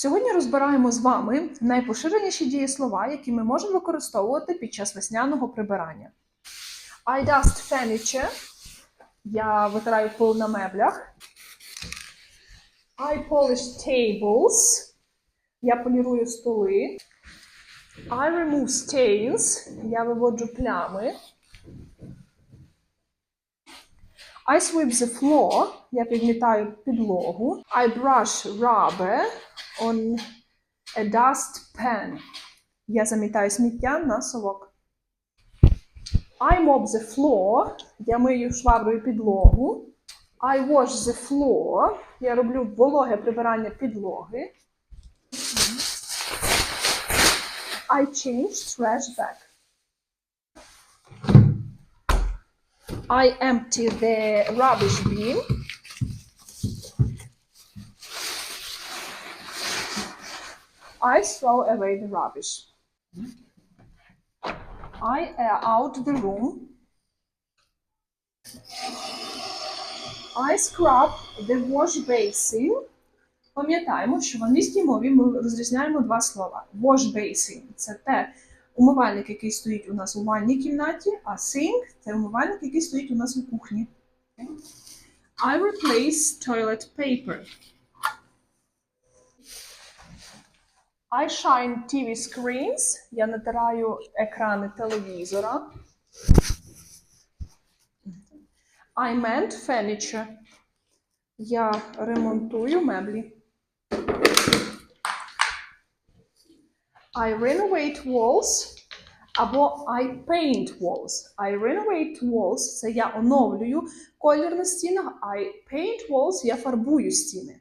Сьогодні розбираємо з вами найпоширеніші дієслова, які ми можемо використовувати під час весняного прибирання. I dust furniture. Я витираю пил на меблях. I polish tables. Я полірую столи. I remove stains. Я виводжу плями. I sweep the floor. Я підмітаю підлогу. I brush rubber on a dust pan. Я замітаю сміття на совок. I mop the floor. Я мию шваброю підлогу. I wash the floor. Я роблю вологе прибирання підлоги. I change trash bag. I empty the rubbish bin. I throw away the rubbish. I air out the room. I scrub the wash basin. Пам'ятаємо, що в англійській мові ми розрізняємо два слова. Wash basin – це те умивальник, який стоїть у нас у ванній кімнаті, а sink – це умивальник, який стоїть у нас у кухні. I replace toilet paper. I shine TV screens. Я натираю екрани телевізора. I mend furniture. Я ремонтую меблі. I renovate walls або I paint walls. I renovate walls це я оновлюю колір на стінах. I paint walls я фарбую стіни.